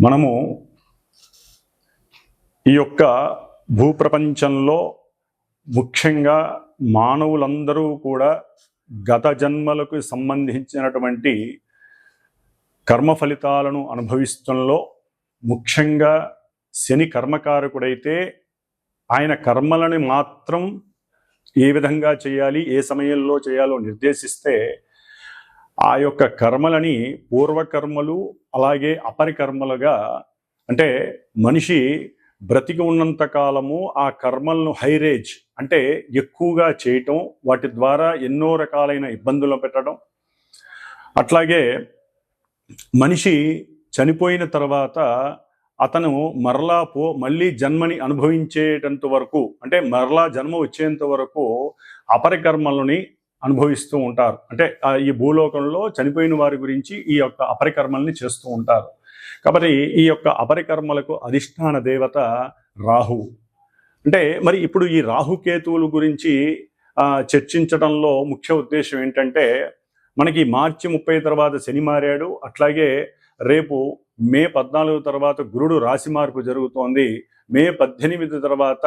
మనము ఈ యొక్క భూప్రపంచంలో ముఖ్యంగా మానవులందరూ కూడా గత జన్మలకు సంబంధించినటువంటి కర్మ ఫలితాలను అనుభవిస్తంలో ముఖ్యంగా శని కర్మకారకుడైతే ఆయన కర్మలని మాత్రం ఏ విధంగా చేయాలి ఏ సమయంలో చేయాలో నిర్దేశిస్తే ఆ యొక్క కర్మలని పూర్వకర్మలు అలాగే అపరికర్మలుగా అంటే మనిషి బ్రతికి ఉన్నంత కాలము ఆ కర్మలను హైరేజ్ అంటే ఎక్కువగా చేయటం వాటి ద్వారా ఎన్నో రకాలైన ఇబ్బందులు పెట్టడం. అట్లాగే మనిషి చనిపోయిన తర్వాత అతను మరలా పో మళ్ళీ జన్మని అనుభవించేటంత వరకు అంటే మరలా జన్మ వచ్చేంత వరకు అపరికర్మలని అనుభవిస్తూ ఉంటారు. అంటే ఆ ఈ భూలోకంలో చనిపోయిన వారి గురించి ఈ యొక్క అపరికర్మల్ని చేస్తూ ఉంటారు. కాబట్టి ఈ యొక్క అపరికర్మలకు అధిష్టాన దేవత రాహు. అంటే మరి ఇప్పుడు ఈ రాహుకేతువుల గురించి చర్చించడంలో ముఖ్య ఉద్దేశం ఏంటంటే మనకి మార్చి ముప్పై తర్వాత శని మారాడు. అట్లాగే రేపు మే పద్నాలుగు తర్వాత గురుడు రాశి మార్పు జరుగుతోంది. మే పద్దెనిమిది తర్వాత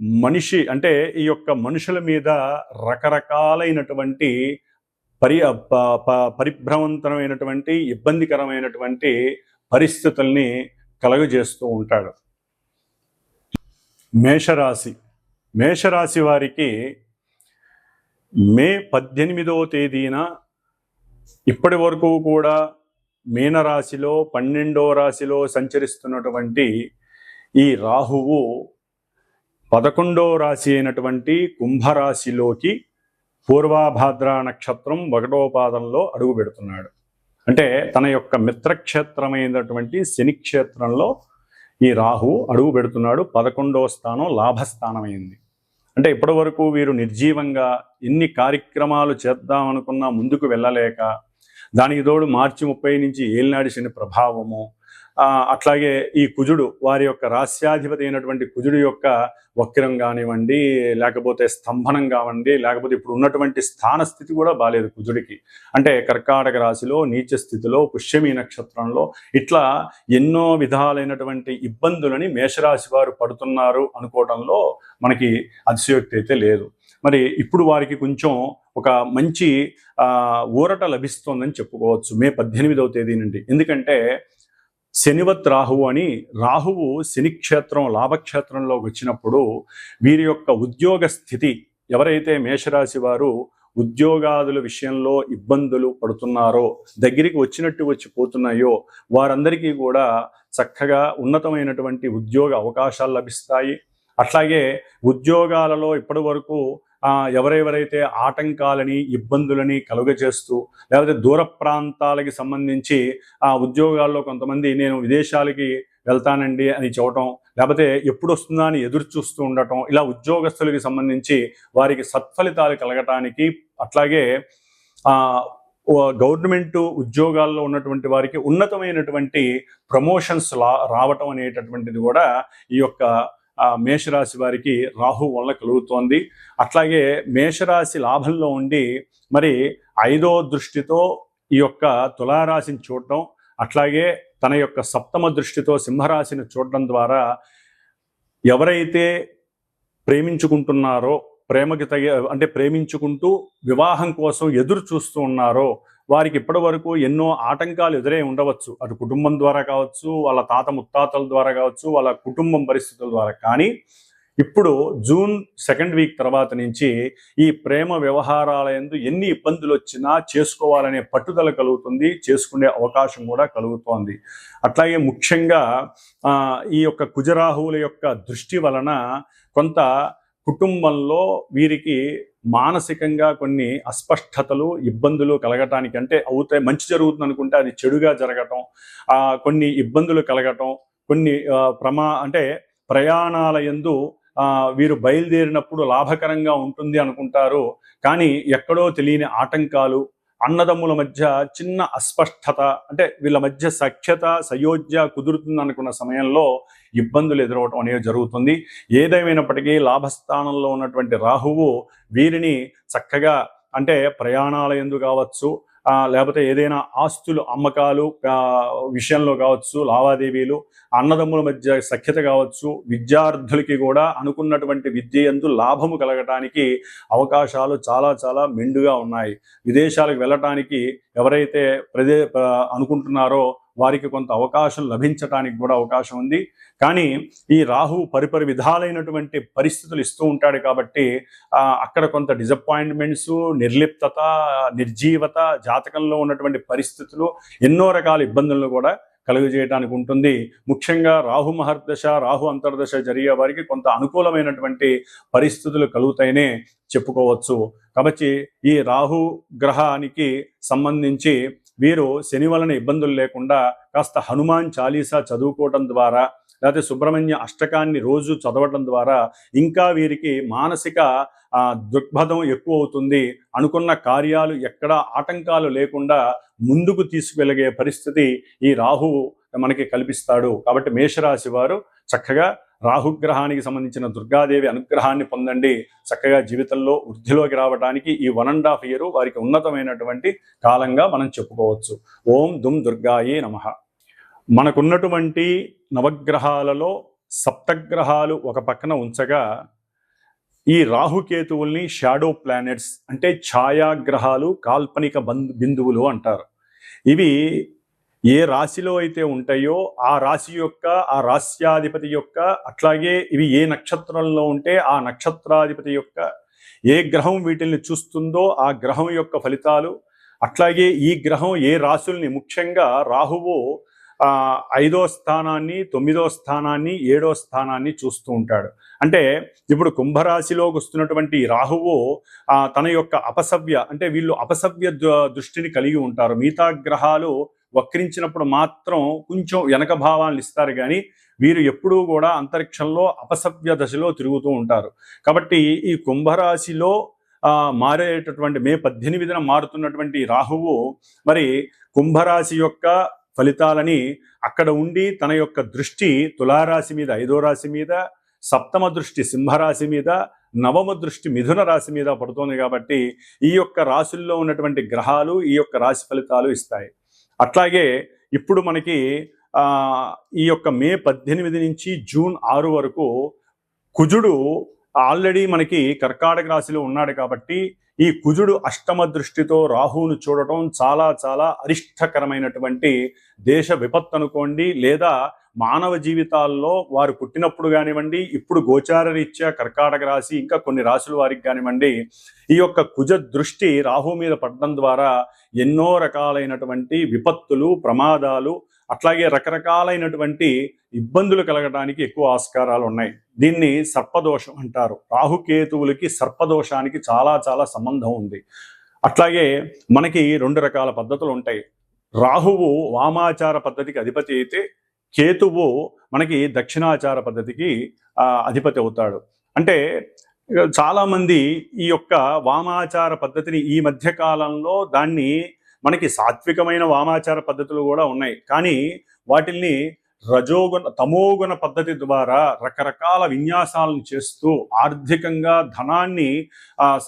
మనిషి అంటే ఈ యొక్క మనుషుల మీద రకరకాలైనటువంటి పరి ప- ప- పరిభ్రమంతరమైనటువంటి ఇబ్బందికరమైనటువంటి పరిస్థితుల్ని కలుగజేస్తూ ఉంటాడు. మేషరాశి. మేషరాశి వారికి మే పద్దెనిమిదవ తేదీన ఇప్పటి వరకు కూడా మీనరాశిలో పన్నెండవ రాశిలో సంచరిస్తున్నటువంటి ఈ రాహువు పదకొండో రాశి అయినటువంటి కుంభరాశిలోకి పూర్వాభాద్ర నక్షత్రం ఒకటో పాదంలో అడుగు పెడుతున్నాడు. అంటే తన యొక్క మిత్రక్షేత్రమైనటువంటి శని క్షేత్రంలో ఈ రాహు అడుగు పెడుతున్నాడు. పదకొండో స్థానం లాభస్థానమైంది. అంటే ఇప్పటి వరకు వీరు నిర్జీవంగా ఎన్ని కార్యక్రమాలు చేద్దామనుకున్నా ముందుకు వెళ్ళలేక దానికి తోడు మార్చి ముప్పై నుంచి ఏలినాడి శని ప్రభావము అట్లాగే ఈ కుజుడు వారి యొక్క రాస్యాధిపతి అయినటువంటి కుజుడు యొక్క వక్రం కానివ్వండి లేకపోతే స్తంభనం కావండి లేకపోతే ఇప్పుడు ఉన్నటువంటి స్థాన స్థితి కూడా బాగాలేదు కుజుడికి. అంటే కర్కాటక రాశిలో నీచ స్థితిలో పుష్యమి నక్షత్రంలో ఇట్లా ఎన్నో విధాలైనటువంటి ఇబ్బందులని మేషరాశి వారు పడుతున్నారు అనుకోవడంలో మనకి అతిశయోక్తి అయితే లేదు. మరి ఇప్పుడు వారికి కొంచెం ఒక మంచి ఊరట లభిస్తోందని చెప్పుకోవచ్చు మే పద్దెనిమిదవ తేదీ నుండి. ఎందుకంటే శనివత్ రాహువు అని రాహువు శని క్షేత్రం లాభక్షేత్రంలోకి వచ్చినప్పుడు వీరి యొక్క ఉద్యోగ స్థితి ఎవరైతే మేషరాశి వారు ఉద్యోగాదుల విషయంలో ఇబ్బందులు పడుతున్నారో దగ్గరికి వచ్చినట్టు వచ్చి పోతున్నాయో వారందరికీ కూడా చక్కగా ఉన్నతమైనటువంటి ఉద్యోగ అవకాశాలు లభిస్తాయి. అట్లాగే ఉద్యోగాలలో ఇప్పటి వరకు ఎవరెవరైతే ఆటంకాలని ఇబ్బందులని కలుగజేస్తూ లేకపోతే దూర ప్రాంతాలకి సంబంధించి ఆ ఉద్యోగాల్లో కొంతమంది నేను విదేశాలకి వెళ్తానండి అని చెప్పటం లేకపోతే ఎప్పుడు వస్తుందా అని ఎదురు చూస్తూ ఉండటం ఇలా ఉద్యోగస్తులకి సంబంధించి వారికి సత్ఫలితాలు కలగటానికి అట్లాగే గవర్నమెంటు గవర్నమెంట్ ఉద్యోగాల్లో ఉన్నటువంటి వారికి ఉన్నతమైనటువంటి ప్రమోషన్స్ లా రావటం అనేటటువంటిది కూడా ఈ యొక్క మేషరాశి వారికి రాహు వల్ల కలుగుతోంది. అట్లాగే మేషరాశి లాభంలో ఉండి మరి ఐదో దృష్టితో ఈ యొక్క తులారాశిని చూడటం అట్లాగే తన యొక్క సప్తమ దృష్టితో సింహరాశిని చూడడం ద్వారా ఎవరైతే ప్రేమించుకుంటున్నారో ప్రేమకి తగ అంటే ప్రేమించుకుంటూ వివాహం కోసం ఎదురు చూస్తూ ఉన్నారో వారికి ఇప్పటి వరకు ఎన్నో ఆటంకాలు ఎదురై ఉండవచ్చు. అటు కుటుంబం ద్వారా కావచ్చు వాళ్ళ తాత ముత్తాతల ద్వారా కావచ్చు వాళ్ళ కుటుంబం పరిస్థితుల ద్వారా. కానీ ఇప్పుడు జూన్ సెకండ్ వీక్ తర్వాత నుంచి ఈ ప్రేమ వ్యవహారాల ఎందు ఎన్ని ఇబ్బందులు వచ్చినా చేసుకోవాలనే పట్టుదల కలుగుతుంది చేసుకునే అవకాశం కూడా కలుగుతోంది. అట్లాగే ముఖ్యంగా ఆ, ఈ యొక్క కుజరాహువుల యొక్క దృష్టి వలన కొంత కుటుంబంలో వీరికి మానసికంగా కొన్ని అస్పష్టతలు ఇబ్బందులు కలగటానికి అంటే అవుతాయి మంచి జరుగుతుంది అనుకుంటే అది చెడుగా జరగటం కొన్ని ఇబ్బందులు కలగటం కొన్ని ప్రమా అంటే ప్రయాణాల యందు వీరు బయలుదేరినప్పుడు లాభకరంగా ఉంటుంది అనుకుంటారు. కానీ ఎక్కడో తెలియని ఆటంకాలు అన్నదమ్ముల మధ్య చిన్న అస్పష్టత అంటే వీళ్ళ మధ్య సఖ్యత సయోధ్య కుదురుతుంది అనుకున్న సమయంలో ఇబ్బందులు ఎదురవటం అనేది జరుగుతుంది. ఏదేమైనప్పటికీ లాభస్థానంలో ఉన్నటువంటి రాహువు వీరిని చక్కగా అంటే ప్రయాణాల ఎందు కావచ్చు లేకపోతే ఏదైనా ఆస్తులు అమ్మకాలు విషయంలో కావచ్చు లావాదేవీలు అన్నదమ్ముల మధ్య సఖ్యత కావచ్చు విద్యార్థులకి కూడా అనుకున్నటువంటి విద్య ఎందు లాభము కలగటానికి అవకాశాలు చాలా చాలా మెండుగా ఉన్నాయి. విదేశాలకు వెళ్ళటానికి ఎవరైతే ప్రదే అనుకుంటున్నారో వారికి కొంత అవకాశం లభించటానికి కూడా అవకాశం ఉంది. కానీ ఈ రాహు పరిపరి విధాలైనటువంటి పరిస్థితులు ఇస్తూ ఉంటాడు కాబట్టి అక్కడ కొంత డిసప్పాయింట్మెంట్స్ నిర్లిప్తత నిర్జీవత జాతకంలో ఉన్నటువంటి పరిస్థితులు ఎన్నో రకాల ఇబ్బందులను కూడా కలుగజేయడానికి ఉంటుంది. ముఖ్యంగా రాహు మహర్దశ రాహు అంతర్దశ జరిగే వారికి కొంత అనుకూలమైనటువంటి పరిస్థితులు కలుగుతాయనే చెప్పుకోవచ్చు. కాబట్టి ఈ రాహు గ్రహానికి సంబంధించి వీరు శని వలన ఇబ్బందులు లేకుండా కాస్త హనుమాన్ చాలీసా చదువుకోవటం ద్వారా లేకపోతే సుబ్రహ్మణ్య అష్టకాన్ని రోజు చదవటం ద్వారా ఇంకా వీరికి మానసిక దృక్పథం ఎక్కువ అవుతుంది. అనుకున్న కార్యాలు ఎక్కడా ఆటంకాలు లేకుండా ముందుకు తీసుకువెళ్ళగే పరిస్థితి ఈ రాహువు మనకి కల్పిస్తాడు. కాబట్టి మేషరాశి వారు చక్కగా రాహుగ్రహానికి సంబంధించిన దుర్గాదేవి అనుగ్రహాన్ని పొందండి. చక్కగా జీవితంలో వృద్ధిలోకి రావడానికి ఈ వన్ అండ్ హాఫ్ ఇయర్ వారికి ఉన్నతమైనటువంటి కాలంగా మనం చెప్పుకోవచ్చు. ఓం దుమ్ దుర్గాయే నమ. మనకున్నటువంటి నవగ్రహాలలో సప్తగ్రహాలు ఒక పక్కన ఉంచగా ఈ రాహుకేతువుల్ని షాడో ప్లానెట్స్ అంటే ఛాయాగ్రహాలు కాల్పనిక బంధు బిందువులు అంటారు. ఇవి ఏ రాశిలో అయితే ఉంటాయో ఆ రాశి యొక్క ఆ రాశ్యాధిపతి యొక్క అట్లాగే ఇవి ఏ నక్షత్రంలో ఉంటే ఆ నక్షత్రాధిపతి యొక్క ఏ గ్రహం వీటిల్ని చూస్తుందో ఆ గ్రహం యొక్క ఫలితాలు అట్లాగే ఈ గ్రహం ఏ రాశుల్ని ముఖ్యంగా రాహువు ఐదో స్థానాన్ని తొమ్మిదో స్థానాన్ని ఏడో స్థానాన్ని చూస్తూ ఉంటాడు. అంటే ఇప్పుడు కుంభరాశిలోకి వస్తున్నటువంటి రాహువు తన యొక్క అపసవ్య అంటే వీళ్ళు అపసవ్య ద- దృష్టిని కలిగి ఉంటారు. మిగతా గ్రహాలు వక్రించినప్పుడు మాత్రం కొంచెం వెనక భావాలను ఇస్తారు కానీ వీరు ఎప్పుడూ కూడా అంతరిక్షంలో అపసవ్య దశలో తిరుగుతూ ఉంటారు. కాబట్టి ఈ కుంభరాశిలో మారేటటువంటి మే పద్దెనిమిదిన మారుతున్నటువంటి రాహువు మరి కుంభరాశి యొక్క ఫలితాలని అక్కడ ఉండి తన యొక్క దృష్టి తులారాశి మీద ఐదో రాశి మీద సప్తమ దృష్టి సింహరాశి మీద నవమ దృష్టి మిథున రాశి మీద పడుతోంది కాబట్టి ఈ యొక్క రాశుల్లో ఉన్నటువంటి గ్రహాలు ఈ యొక్క రాశి ఫలితాలు ఇస్తాయి. అట్లాగే ఇప్పుడు మనకి ఈ యొక్క మే పద్దెనిమిది నుంచి జూన్ ఆరు వరకు కుజుడు ఆల్రెడీ మనకి కర్కాటక రాశిలో ఉన్నాడు కాబట్టి ఈ కుజుడు అష్టమ దృష్టితో రాహువును చూడటం చాలా చాలా అరిష్టకరమైనటువంటి దేశ విపత్తు అనుకోండి లేదా మానవ జీవితాల్లో వారు పుట్టినప్పుడు కానివ్వండి ఇప్పుడు గోచార రీత్యా కర్కాటక రాశి ఇంకా కొన్ని రాశుల వారికి కానివ్వండి ఈ యొక్క కుజ దృష్టి రాహు మీద పడడం ద్వారా ఎన్నో రకాలైనటువంటి విపత్తులు ప్రమాదాలు అట్లాగే రకరకాలైనటువంటి ఇబ్బందులు కలగడానికి ఎక్కువ ఆస్కారాలు ఉన్నాయి. దీన్ని సర్పదోషం అంటారు. రాహుకేతువులకి సర్పదోషానికి చాలా చాలా సంబంధం ఉంది. అట్లాగే మనకి రెండు రకాల పద్ధతులు ఉంటాయి. రాహువు వామాచార పద్ధతికి అధిపతి అయితే కేతువు మనకి దక్షిణాచార పద్ధతికి అధిపతి అవుతాడు. అంటే చాలామంది ఈ యొక్క వామాచార పద్ధతిని ఈ మధ్య కాలంలో దాన్ని మనకి సాత్వికమైన వామాచార పద్ధతులు కూడా ఉన్నాయి. కానీ వాటిల్ని రజోగుణ తమోగుణ పద్ధతి ద్వారా రకరకాల విన్యాసాలను చేస్తూ ఆర్థికంగా ధనాన్ని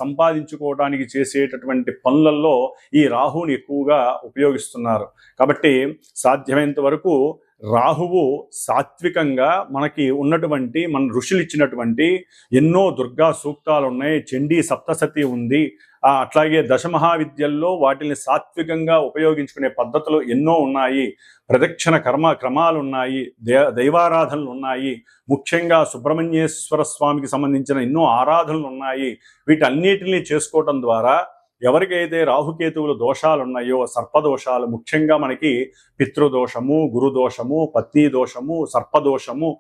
సంపాదించుకోవడానికి చేసేటటువంటి పనులలో ఈ రాహుని ఎక్కువగా ఉపయోగిస్తున్నారు. కాబట్టి సాధ్యమైనంత వరకు రాహువు సాత్వికంగా మనకి ఉన్నటువంటి మన ఋషులు ఇచ్చినటువంటి ఎన్నో దుర్గా సూక్తాలు ఉన్నాయి చండీ సప్తసతి ఉంది. అట్లాగే దశమహావిద్యల్లో వాటిని సాత్వికంగా ఉపయోగించుకునే పద్ధతులు ఎన్నో ఉన్నాయి. ప్రదక్షిణ కర్మ క్రమాలు ఉన్నాయి దే దైవారాధనలు ఉన్నాయి ముఖ్యంగా సుబ్రహ్మణ్యేశ్వర స్వామికి సంబంధించిన ఎన్నో ఆరాధనలు ఉన్నాయి వీటన్నిటిని చేసుకోవటం ద్వారా ఎవరికైతే రాహుకేతువుల దోషాలు ఉన్నాయో సర్పదోషాలు ముఖ్యంగా మనకి పితృదోషము గురుదోషము పత్ని దోషము సర్పదోషము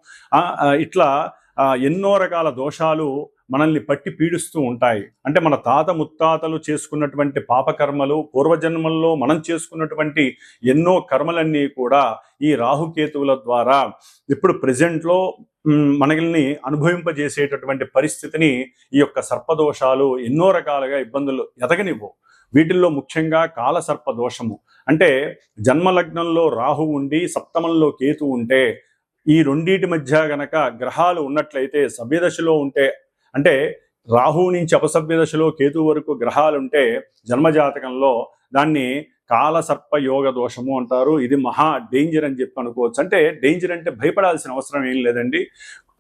ఇట్లా ఎన్నో రకాల దోషాలు మనల్ని పట్టి పీడిస్తూ ఉంటాయి. అంటే మన తాత ముత్తాతలు చేసుకున్నటువంటి పాపకర్మలు పూర్వజన్మల్లో మనం చేసుకున్నటువంటి ఎన్నో కర్మలన్నీ కూడా ఈ రాహుకేతువుల ద్వారా ఇప్పుడు ప్రజెంట్లో మనల్ని అనుభవింపజేసేటటువంటి పరిస్థితిని ఈ యొక్క సర్పదోషాలు ఎన్నో రకాలుగా ఇబ్బందులు ఎదగనివ్వు. వీటిల్లో ముఖ్యంగా కాల సర్ప దోషము అంటే జన్మలగ్నంలో రాహు ఉండి సప్తమంలో కేతు ఉంటే ఈ రెండింటి మధ్య గనక గ్రహాలు ఉన్నట్లయితే సభ్యదశలో ఉంటే అంటే రాహు నుంచి అపసభ్య దశలో కేతు వరకు గ్రహాలు ఉంటే జన్మజాతకంలో దాన్ని కాలసర్ప యోగ దోషము అంటారు. ఇది మహా డేంజర్ అని చెప్పి అనుకోవచ్చు. అంటే డేంజర్ అంటే భయపడాల్సిన అవసరం ఏం లేదండి.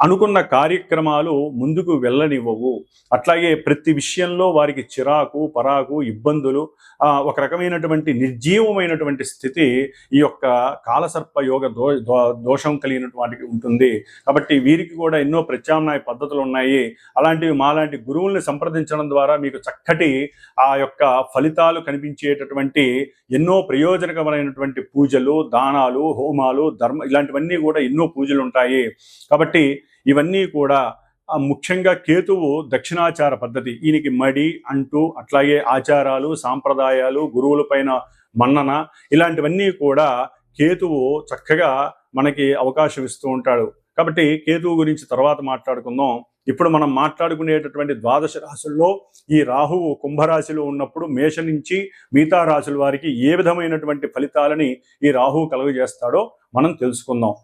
అనుకున్న కార్యక్రమాలు ముందుకు వెళ్ళనివ్వవు. అట్లాగే ప్రతి విషయంలో వారికి చిరాకు పరాకు ఇబ్బందులు ఒక రకమైనటువంటి నిర్జీవమైనటువంటి స్థితి ఈ యొక్క కాలసర్ప యోగ దో- దోషం కలిగినటువంటి ఉంటుంది. కాబట్టి వీరికి కూడా ఎన్నో ప్రత్యామ్నాయ పద్ధతులు ఉన్నాయి. అలాంటివి మాలాంటి గురువుల్ని సంప్రదించడం ద్వారా మీకు చక్కటి ఆ యొక్క ఫలితాలు కనిపించేటటువంటి ఎన్నో ప్రయోజనకరమైనటువంటి పూజలు దానాలు హోమాలు ధర్మ ఇలాంటివన్నీ కూడా ఎన్నో పూజలు ఉంటాయి. కాబట్టి ఇవన్నీ కూడా ముఖ్యంగా కేతువు దక్షిణాచార పద్ధతి. ఈయనకి మడి అంటూ అట్లాగే ఆచారాలు సాంప్రదాయాలు గురువులపైన మన్నన ఇలాంటివన్నీ కూడా కేతువు చక్కగా మనకి అవకాశం ఇస్తూ ఉంటాడు. కాబట్టి కేతువు గురించి తర్వాత మాట్లాడుకుందాం. ఇప్పుడు మనం మాట్లాడుకునేటటువంటి ద్వాదశ రాశుల్లో ఈ రాహువు కుంభరాశిలో ఉన్నప్పుడు మేష నుంచి మిగతా రాశుల వారికి ఏ విధమైనటువంటి ఫలితాలని ఈ రాహువు కలుగజేస్తాడో మనం తెలుసుకుందాం.